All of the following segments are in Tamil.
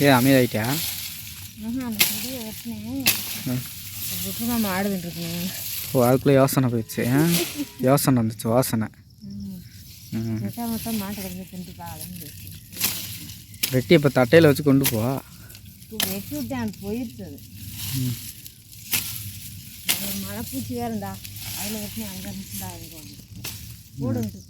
ஏ அமைதியாயிட்டியா ஆஹா அந்த செடியை வெட்டினேன் ம். விட்டு தான் மாடு வந்துருக்கேன் ஓ அதுக்குள்ளே யோசனை போயிடுச்சு ஆ? யோசனை வந்துச்சு வாசனை ம் வெட்டா மட்டும் மாட்டை கிடந்து தின்ட்டு அலைஞ்சு வெட்டி இப்போ தட்டையில் வச்சு கொண்டு போ வெட்டி விட்டேன் அது போயிடுச்சு அது ம் அது ஒரு மலைப்பூச்சி வேறு இருந்தா அதில் வெட்டினேன் அங்கே இருந்துச்சுடா இங்கே வந்து போடுங்க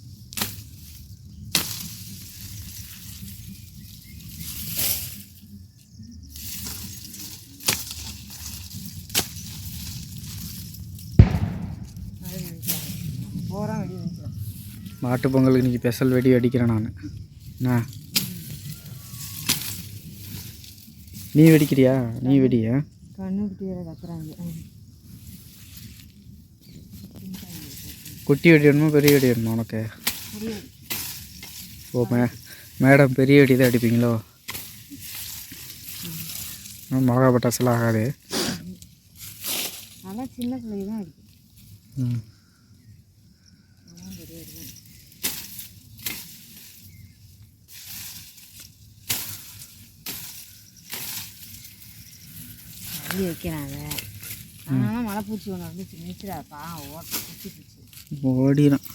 போகிறான் வெடி வந்துச்சு மாட்டு பொங்கலுக்கு இன்றைக்கி ஸ்பெஷல் வெடி அடிக்கிறேன் நான். என்ன? நீ வெடிக்கிறியா? நீ வெடியா? குட்டி வெடி வேணுமா பெரிய வெடி வேணுமா உனக்கு? ஓ மே மேடம் பெரிய வெடி தான் அடிப்பீங்களோ? மிளகா பட்டாசுலாம் ஆகாது. ஆனால் சின்ன பிள்ளைங்க தான் இருக்கு ம் அதான் பெரிய இருக்கு அள்ளி வைக்கிறாங்க ஆனால் மலைப்பூச்சி ஒன்று வந்துச்சு நிற்கிறாப்பா ஓட்ட குத்தி பூச்சி. ஓடிடும்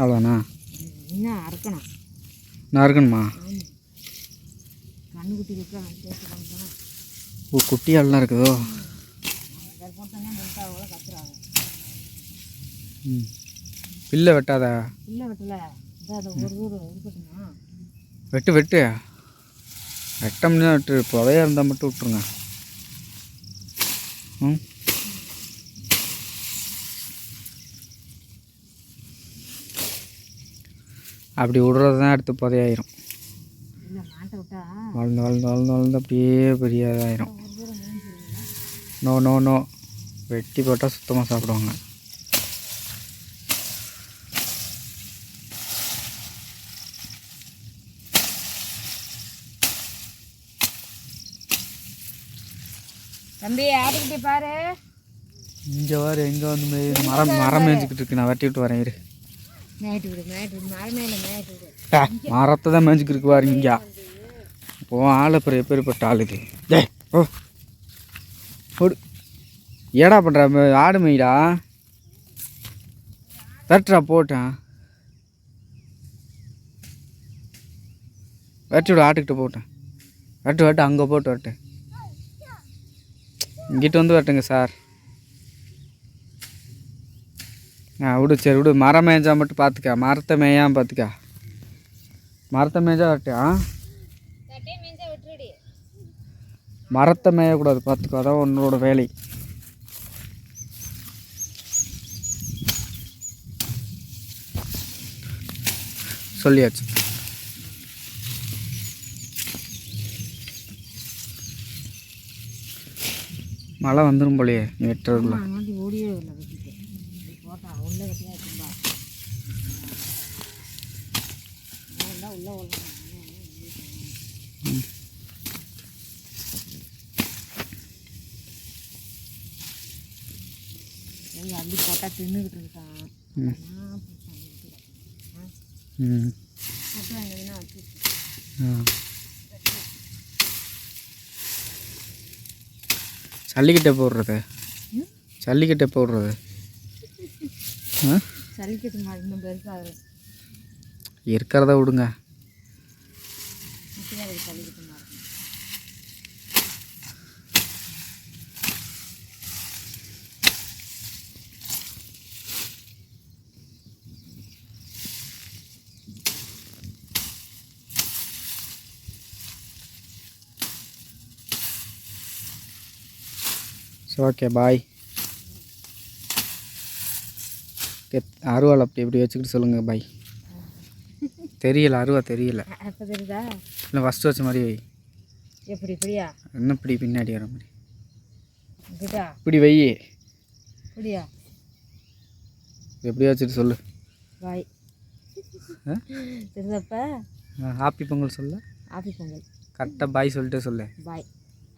அவ்வளோண்ணா இன்னும் அறுக்கணும். நார்கன்மா ஓ குட்டியாலெலாம் இருக்குதோ? ம். பில்லை வெட்டாதா? வெட்டு வெட்டு. வெட்டம்னா வெட்டு புதையாக இருந்தால் மட்டும் விட்டுருங்க. ம். அப்படி விடுறது தான் அடுத்து புதையாயிரும். வளர்ந்து வளர்ந்து வளர்ந்து வளர்ந்து அப்படியே பெரிய இதாயிரும் நோ நோ நோ வெட்டி போட்டால் சுத்தமாக சாப்பிடுவாங்க. தம்பி பாரு. இங்கே வாரு எங்கே வந்து மரம் மரம் மேய்ஞ்சிக்கிட்டு இருக்கு. நான் வெட்டி விட்டு வரேன் இரு. மரத்தை தான் மேய்ஞ்சிக்கிட்டு இருக்கு பாரு இங்கே. ஆள் அப்புறம் எப்பேற்பட்ட ஆள் இது. டே ஓ. ஓடு. ஏடா பண்ணுற ஆடு மேய்டா? வெட்டுறா போட்டேன் வெட்டி விடு ஆட்டுக்கிட்ட போட்டேன். வெட்டு வெட்டு அங்கே போட்டு வெட்டேன் இங்கிட்ட வந்து வெட்டுங்க சார். ஆ விடு சரி விடு. மரம் மேய்ஞ்சா மட்டும் பார்த்துக்க மரத்தை மேயாம பார்த்துக்க மரத்தை மேய்ஞ்சா வெட்டு ஆ? தட்டே மேய்ஞ்சா விட்டுடி மரத்தை மேயக்கூடாது. பார்த்துக்கோ அதான் உன்னோட வேலை. சொல்லியாச்சு. மழை வந்துடும் போலயே அங்காட்டி ஓடியே இல்லை வெட்டிட்டு போட்டா உள்ளே வெட்டியா இருக்கும்பா உள்ளே உள்ள அள்ளி போட்டால் தின்னுக்கிட்டு இருக்கான் அப்புறம் வேணா வச்சு ஆ. ஜல்லிக்கட்டை போடுறது ம்? ஜல்லிக்கட்டை போடுறது மாதிரி இன்னும் பெருசாக இருக்கிறத விடுங்க. சரி ஓகே பாய் அருவாள் அப்படி எப்படி வச்சுக்கிட்டு சொல்லுங்கள் பாய் தெரியல அருவா தெரியல. தெரியுதா? இல்லை ஃபஸ்ட்டு வச்ச மாதிரி வை. எப்படி இப்படியா? என்ன இப்படி பின்னாடி வர மாதிரி. இப்படியா? இப்படி வை. இப்படியா? எப்படி வச்சுட்டு சொல்லு. பாய் தெரிஞ்சப்ப? ஹாப்பி பொங்கல் சொல்ல. ஹாப்பி பொங்கல். கரெக்டாக பாய் சொல்லிட்டு சொல்லு. பாய்.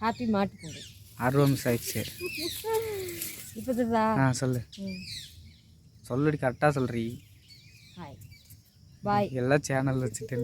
ஹாப்பி மாட்டு பொங்கல். ஆர்வம் மிஸ் ஆயிடுச்சு. இப்போ தெரியுதா? ஆ சொல்லு. சொல்லடி கரெக்டாக சொல்றீ. Hi bye. எல்லாம் சேனல் வச்சுட்டு